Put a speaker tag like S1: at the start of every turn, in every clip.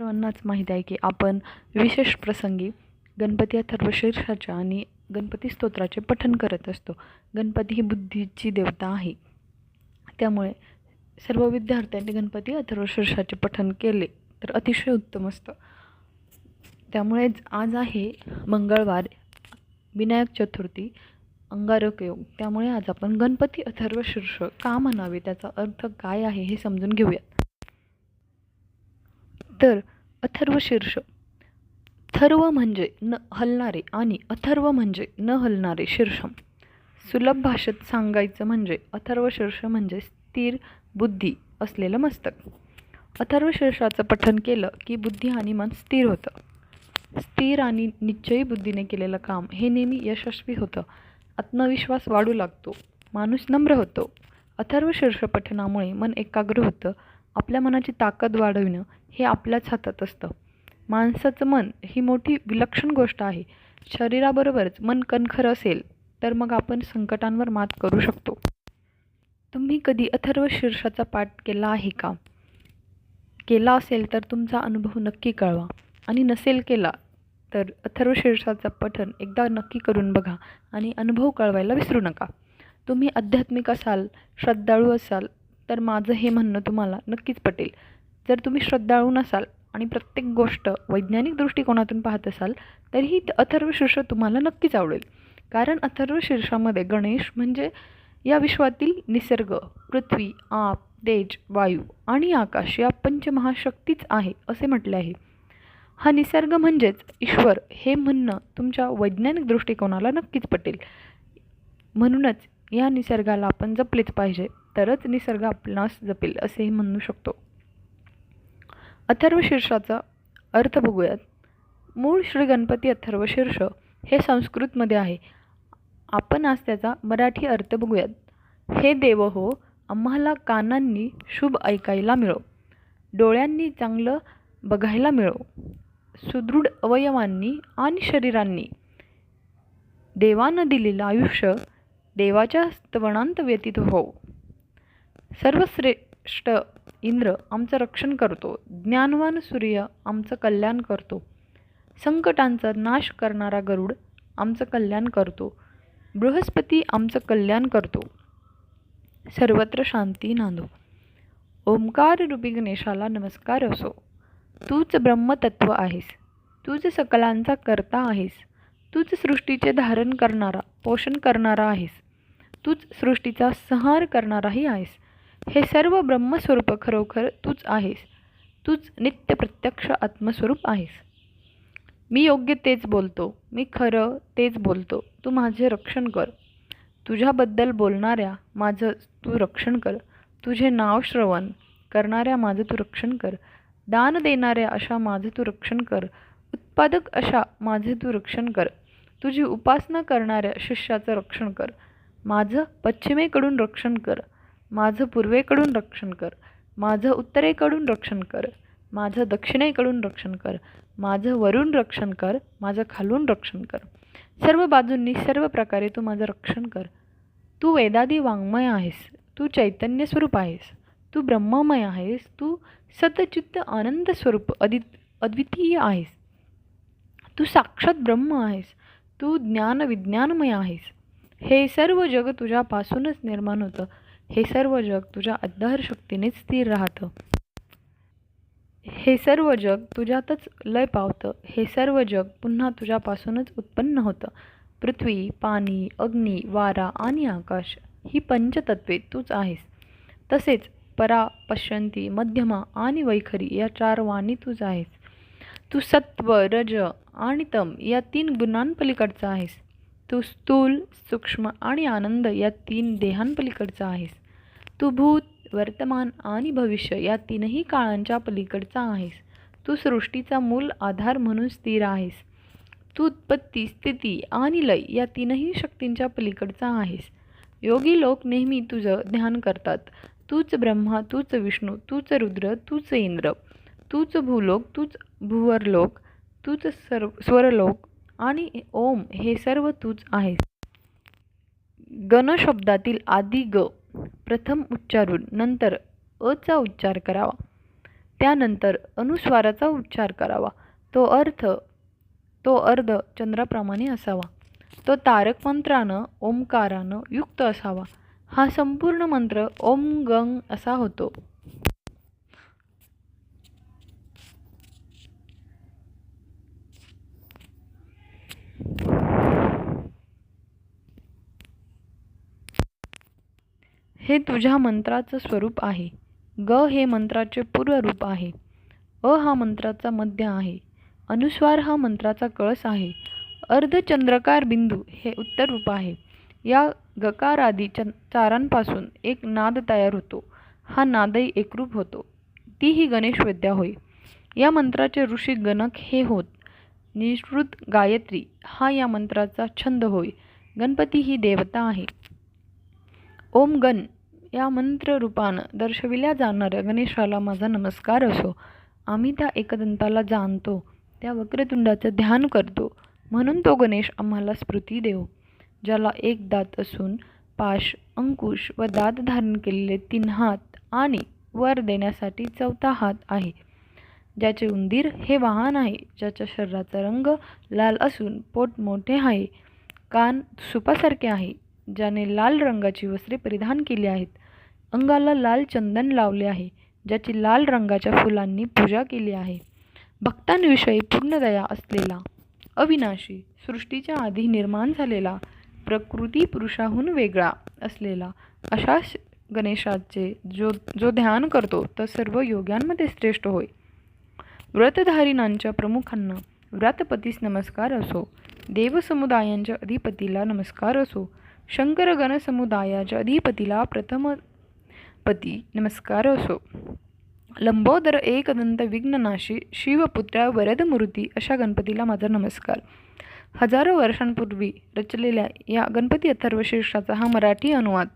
S1: सर्वांनाच माहीत आहे की आपण विशेष प्रसंगी गणपती अथर्वशीर्षाच्या आणि गणपती स्तोत्राचे पठण करत असतो. गणपती ही बुद्धीची देवता आहे. त्यामुळे सर्व विद्यार्थ्यांनी गणपती अथर्वशीर्षाचे पठण केले तर अतिशय उत्तम असतं. त्यामुळेच आज आहे मंगळवार विनायक चतुर्थी अंगारक योग. त्यामुळे आज आपण गणपती अथर्वशीर्ष का म्हणावे? त्याचा अर्थ काय आहे हे समजून घेऊयात तर अथर्वशीर्ष थर्व म्हणजे न हलणारे आणि अथर्व म्हणजे न हलणारे शीर्षम. सुलभ भाषेत सांगायचं म्हणजे अथर्वशीर्ष म्हणजे स्थिर बुद्धी असलेलं मस्तक. अथर्वशीर्षाचं पठन केलं की बुद्धी आणि मन स्थिर होतं. स्थिर आणि निश्चयी बुद्धीने केलेलं काम हे नेहमी यशस्वी होतं. आत्मविश्वास वाढू लागतो. माणूस नम्र होतो. अथर्वशीर्ष पठनामुळे मन एकाग्र होतं. आपल्या मनाची ताकद वाढविणं हे आपल्याच हातात असतं. माणसाचं मन ही मोठी विलक्षण गोष्ट आहे. शरीराबरोबरच मन कणखर असेल तर मग आपण संकटांवर मात करू शकतो. तुम्ही कधी अथर्व शीर्षाचा पाठ केला आहे का? केला असेल तर तुमचा अनुभव नक्की कळवा. आणि नसेल केला तर अथर्व शीर्षाचं पठन एकदा नक्की करून बघा आणि अनुभव कळवायला विसरू नका. तुम्ही आध्यात्मिक असाल श्रद्धाळू असाल तर माझं हे म्हणणं तुम्हाला नक्कीच पटेल. जर तुम्ही श्रद्धाळू नसाल आणि प्रत्येक गोष्ट वैज्ञानिक दृष्टिकोनातून पाहत असाल तरीही अथर्वशीर्ष तुम्हाला नक्कीच आवडेल. कारण अथर्वशीर्षामध्ये गणेश म्हणजे या विश्वातील निसर्ग पृथ्वी आप तेज वायू आणि आकाश या पंचमहाशक्तीच आहे असे म्हटले आहे. हा निसर्ग म्हणजेच ईश्वर हे म्हणणं तुमच्या वैज्ञानिक दृष्टिकोनाला नक्कीच पटेल. म्हणूनच या निसर्गाला आपण जपलेच पाहिजे. तरच निसर्ग आपणास जपेल असेही म्हणू शकतो. अथर्वशीर्षाचा अर्थ बघूयात. मूळ श्री गणपती अथर्वशीर्ष हे संस्कृतमध्ये आहे. आपण आज त्याचा मराठी अर्थ बघूयात. हे देव हो आम्हाला कानांनी शुभ ऐकायला मिळो. डोळ्यांनी चांगलं बघायला मिळो. सुदृढ अवयवांनी आणि शरीरांनी. देवानं दिलेलं आयुष्य देवाच्या स्तवणांत व्यतीत हो. सर्वश्रेष्ठ इंद्र आमचं रक्षण करतो. ज्ञानवान सूर्य आमचं कल्याण करतो. संकटांचा नाश करणारा गरुड आमचं कल्याण करतो. बृहस्पती आमचं कल्याण करतो. सर्वत्र शांती नांदो. ओंकार रूपी गणेशाला नमस्कार असो. तूच ब्रह्मतत्व आहेस. तूच सकलांचा करता आहेस. तूच सृष्टीचे धारण करणारा पोषण करणारा आहेस. तूच सृष्टीचा संहार करणाराही आहेस. हे सर्व ब्रह्मस्वरूप खरोखर तूच आहेस. तूच नित्य प्रत्यक्ष आत्मस्वरूप आहेस. मी योग्य तेच बोलतो. मी खरं तेच बोलतो. तू माझे रक्षण कर. तुझ्याबद्दल बोलणाऱ्या माझं तू रक्षण कर. तुझे नाव श्रवण करणाऱ्या माझं तू रक्षण कर. दान देणाऱ्या अशा माझं तू रक्षण कर. उत्पादक अशा माझे तू रक्षण कर. तुझी उपासना करणाऱ्या शिष्याचं रक्षण कर. माझं पश्चिमेकडून रक्षण कर. माझं पूर्वेकडून रक्षण कर. माझं उत्तरेकडून रक्षण कर. माझं दक्षिणेकडून रक्षण कर. माझं वरून रक्षण कर. माझं खालून रक्षण कर. सर्व बाजूंनी सर्व प्रकारे तू माझं रक्षण कर. तू वेदादी वाङ्मय आहेस. तू चैतन्य स्वरूप आहेस. तू ब्रह्ममय आहेस. तू सतचित्त आनंद स्वरूप अदि अद्वितीय आहेस. तू साक्षात ब्रह्म आहेस. तू ज्ञान विज्ञानमय आहेस. हे सर्व जग तुझ्यापासूनच निर्माण होतं. हे सर्व जग तुझ्या अध्यार शक्तीनेच स्थिर राहतं. हे सर्व जग तुझ्यातच लय पावतं. हे सर्व जग पुन्हा तुझ्यापासूनच उत्पन्न होतं. पृथ्वी पाणी अग्नी वारा आणि आकाश ही पंचतत्वे तूच आहेस. तसेच परा पश्यंती मध्यमा आणि वैखरी या चार वाणी तूच आहेस. तू सत्व रज आणि तम या तीन गुणांपलीकडचा आहेस. तू स्थूल सूक्ष्म आणि आनंद या तीन देहांपलीकडचा आहेस. तू भूत वर्तमान आणि भविष्य या तीनही काळांच्या पलीकडचा आहेस. तू सृष्टीचा मूल आधार म्हणून स्थिर आहेस. तू उत्पत्ती स्थिती आणि लय या तीनही शक्तींच्या पलीकडचा आहेस. योगी लोक नेहमी तुझं ध्यान करतात. तूच ब्रह्मा तूच विष्णू तूच रुद्र तूच इंद्र तूच भूलोक तूच भुवरलोक तूच सर्व स्वरलोक आणि ओम हे सर्व तूच आहेस. गण शब्दातील आदी ग प्रथम उच्चारून नंतर अचा उच्चार करावा. त्यानंतर अनुस्वाराचा उच्चार करावा. तो अर्थ तो अर्ध चंद्राप्रमाणे असावा. तो तारक मंत्रानं ओंकारानं युक्त असावा. हा संपूर्ण मंत्र ओम गंग असा होतो. हे तुझ्या मंत्राचं स्वरूप आहे. ग हे मंत्राचे पूर्वरूप आहे. अ हा मंत्राचा मध्य आहे. अनुस्वार हा मंत्राचा कळस आहे. अर्धचंद्रकार बिंदू हे उत्तर रूप आहे. या गकारादी चं चारांपासून एक नाद तयार होतो. हा नादही एकरूप होतो. ती ही गणेश विद्या होय. या मंत्राचे ऋषी गणक हे होत. निश्रुत गायत्री हा या मंत्राचा छंद होय. गणपती ही देवता आहे. ओम गण या मंत्ररूपानं दर्शविल्या जाणाऱ्या गणेशाला माझा नमस्कार असो. आम्ही त्या एकदंताला जाणतो त्या वक्रतुंडाचं ध्यान करतो म्हणून तो गणेश आम्हाला स्मृती देव. ज्याला एक दात असून पाश अंकुश व दात धारण केलेले तीन हात आणि वर देण्यासाठी चौथा हात आहे. ज्याचे उंदीर हे वाहन आहे ज्याच्या शरीराचा रंग लाल असून पोट मोठे आहे कान सुपासारखे आहे ज्याने लाल रंगाची वस्त्रे परिधान केली आहेत. अंगाला लाल चंदन लावले आहे ज्याची लाल रंगाच्या फुलांनी पूजा केली आहे. भक्तांविषयी पूर्ण दया असलेला अविनाशी सृष्टीच्या आधी निर्माण झालेला प्रकृती पुरुषाहून वेगळा असलेला अशा गणेशाचे जो जो ध्यान करतो तर सर्व योग्यांमध्ये श्रेष्ठ होय. व्रतधारिणांच्या प्रमुखांना व्रतपतीस नमस्कार असो देवसमुदायांच्या अधिपतीला नमस्कार असो शंकर गण समुदायाच्या अधिपतीला प्रथमपती नमस्कार असो. लंबोदर एकदंत विघ्ननाशी शिवपुत्रा वरदमूर्ती अशा गणपतीला माझा नमस्कार. हजारो वर्षांपूर्वी रचलेल्या या गणपती अथर्वशीर्षाचा हा मराठी अनुवाद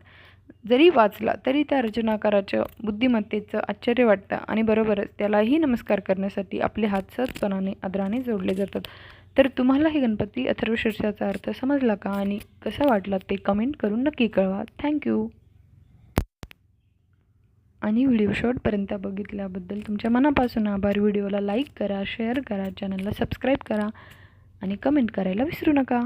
S1: जरी वाचला तरी त्या रचनाकाराच्या बुद्धिमत्तेचं आश्चर्य वाटतं आणि बरोबरच त्यालाही नमस्कार करण्यासाठी आपले हात सहजपणाने आदराने जोडले जातात. तर तुम्हाला हे गणपती अथर्वशीर्षाचा अर्थ समजला का आणि कसा वाटला ते कमेंट करून नक्की कळवा. थँक्यू आणि व्हिडिओ शॉर्टपर्यंत बघितल्याबद्दल तुमच्या मनापासून आभार. व्हिडिओला लाईक करा शेअर करा चॅनलला सबस्क्राईब करा आणि कमेंट करायला विसरू नका.